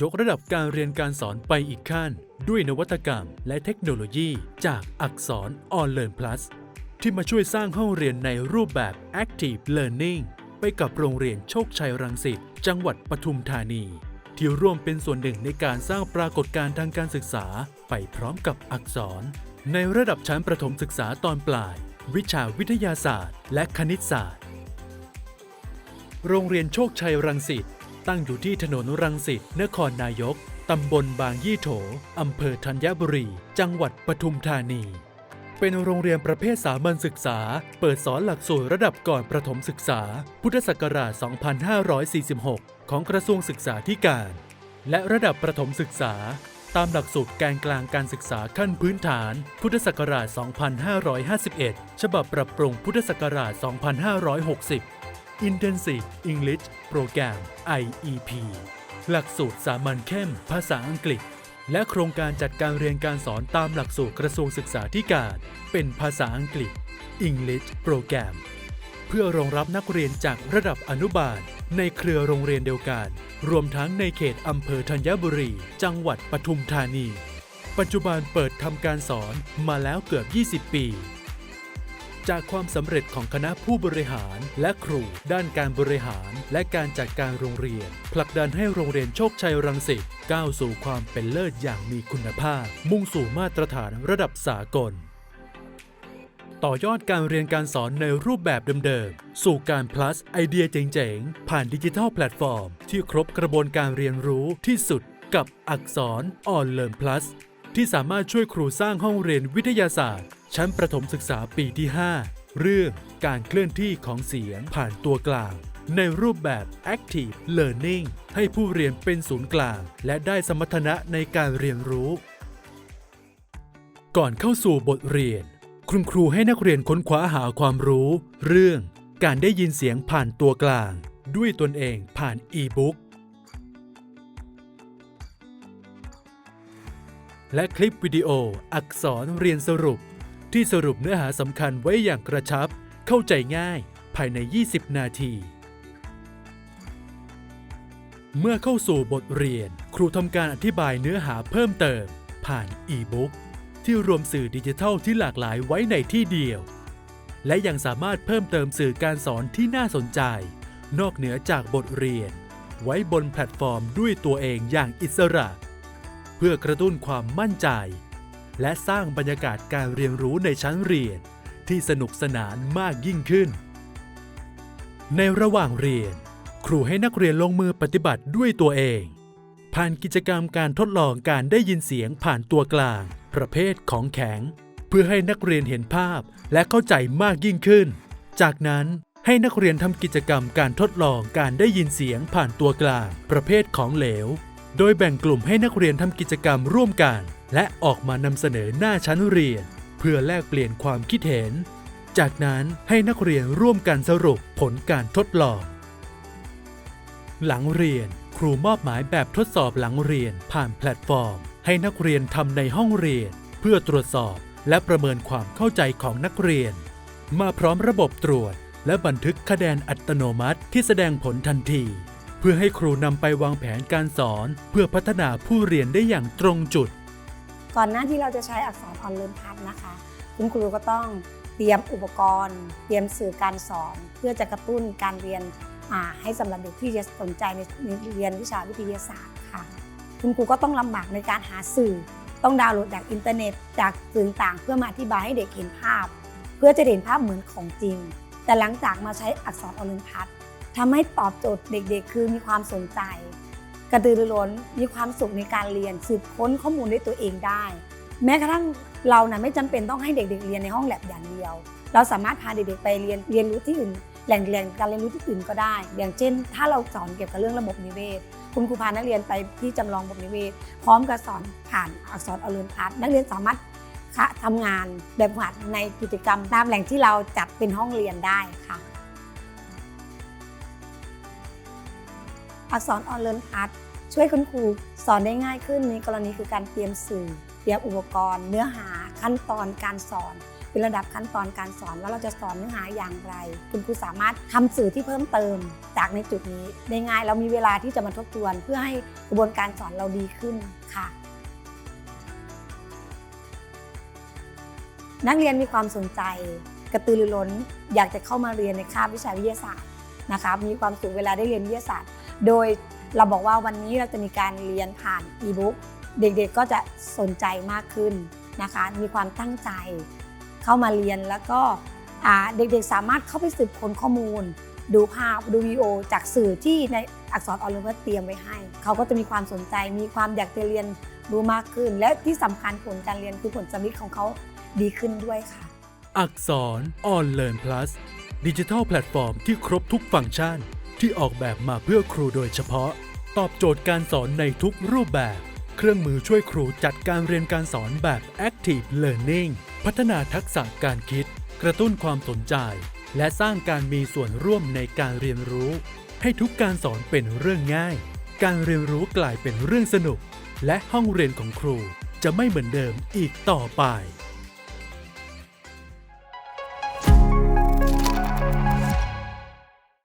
ยกระดับการเรียนการสอนไปอีกขั้น ด้วยนวัตกรรมและเทคโนโลยีจากอักษร On Learn Plus ที่มาช่วยสร้างห้องเรียนในรูปแบบ Active Learning ไปกับโรงเรียนโชคชัยรังสิตจังหวัดปทุมธานี ที่ร่วมเป็นส่วนหนึ่งในการสร้างปรากฏการณ์ทางการศึกษา ไปพร้อมกับอักษร ในระดับชั้นประถมศึกษาตอนปลาย วิชาวิทยาศาสตร์ และคณิตศาสตร์ โรงเรียนโชคชัยรังสิต ตั้งอยู่ที่ถนนรังสิต นครนายก ตำบลบางยี่โถ อำเภอธัญบุรี จังหวัดปทุมธานี เป็นโรงเรียนประเภทสามัญศึกษา เปิดสอนหลักสูตรระดับก่อนประถมศึกษา พุทธศักราช 2546 ของกระทรวงศึกษาธิการ และระดับประถมศึกษา ตามหลักสูตรแกนกลางการศึกษาขั้นพื้นฐาน พุทธศักราช 2551 ฉบับปรับปรุงพุทธศักราช 2560 Intensive English Program IEP หลักสูตรสามัญเข้ม ภาษาอังกฤษ และโครงการจัดการเรียนการสอนตามหลักสูตรกระทรวงศึกษาธิการ เป็นภาษาอังกฤษ English Program เพื่อรองรับนักเรียนจากระดับอนุบาล ในเครือโรงเรียนเดียวกัน รวมทั้งในเขตอำเภอธัญบุรี จังหวัดปทุมธานี ปัจจุบันเปิดทำการสอนมาแล้วเกือบ 20 ปี จากความสำเร็จของคณะผู้บริหารและครู ด้านการบริหารและการจัดการโรงเรียน ผลักดันให้โรงเรียนโชคชัยรังสิตก้าวสู่ความเป็นเลิศอย่างมีคุณภาพ มุ่งสู่มาตรฐานระดับสากล ต่อยอดการเรียนการสอนในรูปแบบเดิมๆ สู่การ plus ไอเดียเจ๋งๆ ผ่านดิจิทัลแพลตฟอร์ม ที่ครบกระบวนการเรียนรู้ที่สุดกับอักษร On Learn Plus ที่สามารถช่วยครูสร้างห้องเรียนวิทยาศาสตร์ ชั้นประถมศึกษาปีที่ 5 เรื่องการเคลื่อนที่ของเสียงผ่านตัวกลาง ในรูปแบบ Active Learning ให้ผู้เรียนเป็นศูนย์กลาง และได้สมรรถนะในการเรียนรู้ ก่อนเข้าสู่บทเรียน คุณครูให้นักเรียนค้นคว้าหาความรู้ เรื่องการได้ยินเสียงผ่านตัวกลาง ด้วยตนเองผ่านอีบุ๊กและคลิปวิดีโออักษรเรียนสรุป ที่สรุปเนื้อหาสำคัญไว้อย่างกระชับ เข้าใจง่าย ภายใน 20 นาที เมื่อเข้าสู่บทเรียน ครูทำการอธิบายเนื้อหาเพิ่มเติม ผ่านอีบุ๊กที่รวมสื่อดิจิทัลที่หลากหลายไว้ในที่เดียว และยังสามารถเพิ่มเติมสื่อการสอนที่น่าสนใจ นอกเหนือจากบทเรียน ไว้บนแพลตฟอร์มด้วยตัวเองอย่างอิสระ เพื่อกระตุ้นความมั่นใจ และสร้างบรรยากาศการเรียนรู้ในชั้นเรียน ที่สนุกสนานมากยิ่งขึ้น ในระหว่างเรียน ครูให้นักเรียนลงมือปฏิบัติด้วยตัวเอง ผ่านกิจกรรมการทดลองการได้ยินเสียงผ่านตัวกลาง ประเภทของแข็ง เพื่อให้นักเรียนเห็นภาพและเข้าใจมากยิ่งขึ้น จากนั้นให้นักเรียนทำกิจกรรมการทดลองการได้ยินเสียงผ่านตัวกลาง ประเภทของเหลว โดยแบ่งกลุ่มให้นักเรียนทำกิจกรรมร่วมกัน และออกมานำเสนอหน้าชั้นเรียน เพื่อแลกเปลี่ยนความคิดเห็น จากนั้นให้นักเรียนร่วมกันสรุปผลการทดลอง หลังเรียนครูมอบหมายแบบทดสอบหลังเรียนผ่านแพลตฟอร์ม ให้นักเรียนทำในห้องเรียน เพื่อตรวจสอบและประเมินความเข้าใจของนักเรียน มาพร้อมระบบตรวจ และบันทึกคะแนนอัตโนมัติที่แสดงผลทันที เพื่อให้ครูนำไปวางแผนการสอน เพื่อพัฒนาผู้เรียนได้อย่างตรงจุด ก่อนหน้าที่เราจะใช้อักษรออนไลน์พัดนะคะ คุณครูก็ต้องเตรียมอุปกรณ์ เตรียมสื่อการสอน เพื่อจะกระตุ้นการเรียนให้สำหรับเด็กที่จะสนใจในเรียนวิชาวิทยาศาสตร์ค่ะ คุณครูก็ต้องลำบากในการหาสื่อ ต้องดาวน์โหลดจากอินเทอร์เน็ตจากสื่อต่างเพื่อมาอธิบายให้เด็กเห็นภาพ เพื่อจะเห็นภาพเหมือนของจริง แต่หลังจากมาใช้อักษรออนไลน์พัดทำให้ตอบโจทย์เด็กๆ คือมีความสนใจ กระตือรือร้นมีความสุขในการเรียนสืบค้นข้อมูลด้วยตัวเองได้ แม้กระทั่งเรานะไม่จำเป็นต้องให้เด็ก ๆ เรียนในห้องแลบอย่างเดียว เราสามารถพาเด็กๆไปเรียนเรียนรู้ที่อื่นแหล่งเรียนการเรียนรู้ที่อื่นก็ได้ อย่างเช่น ถ้าเราสอนเกี่ยวกับเรื่องระบบนิเวศ คุณครูพานักเรียนไปที่จำลองระบบนิเวศ พร้อมกับสอนผ่านอักษรอรุณพัฒน์นักเรียนสามารถคะทำงานแบบหัดในกิจกรรมตามแหล่งที่เราจัดเป็นห้องเรียนได้ค่ะ อักษรออนไลน์พัฒน์ช่วยคุณครูสอนได้ง่ายขึ้นในกรณีคือการเตรียมสื่อ เตรียมอุปกรณ์ เนื้อหาขั้นตอนการสอน เป็นระดับขั้นตอนการสอนว่าเราจะสอนเนื้อหาอย่างไร คุณครูสามารถทำสื่อที่เพิ่มเติม จากในจุดนี้ได้ง่ายเรามีเวลาที่จะมาทบทวน เพื่อให้กระบวนการสอนเราดีขึ้นค่ะ นักเรียนมีความสนใจ กระตือรือร้น อยากจะเข้ามาเรียนในคาบวิชาวิทยาศาสตร์นะคะมีความสุขเวลาได้เรียนวิทยาศาสตร์ โดยเราบอกว่าวันนี้เราจะมีการเรียนผ่านอีบุ๊กเด็กๆก็จะสนใจมากขึ้นนะคะ มีความตั้งใจเข้ามาเรียนแล้วก็เด็กๆสามารถเข้าไปสืบค้นข้อมูล ดูภาพดูวิดีโอจากสื่อที่ในอักษรออนไลน์เตรียมไว้ให้ เขาก็จะมีความสนใจมีความอยากจะเรียนรู้มากขึ้น และที่สำคัญผลการเรียนคือผลสำลิดของเขาดีขึ้นด้วยค่ะ อักษร On Learn Plus ดิจิทัลแพลตฟอร์มที่ครบทุกฟังก์ชัน ที่ออกแบบมาเพื่อครูโดยเฉพาะ ตอบโจทย์การสอนในทุกรูปแบบ เครื่องมือช่วยครูจัดการเรียนการสอนแบบ Active Learning พัฒนาทักษะการคิด กระตุ้นความสนใจ และสร้างการมีส่วนร่วมในการเรียนรู้ ให้ทุกการสอนเป็นเรื่องง่าย การเรียนรู้กลายเป็นเรื่องสนุก และห้องเรียนของครูจะไม่เหมือนเดิมอีกต่อไป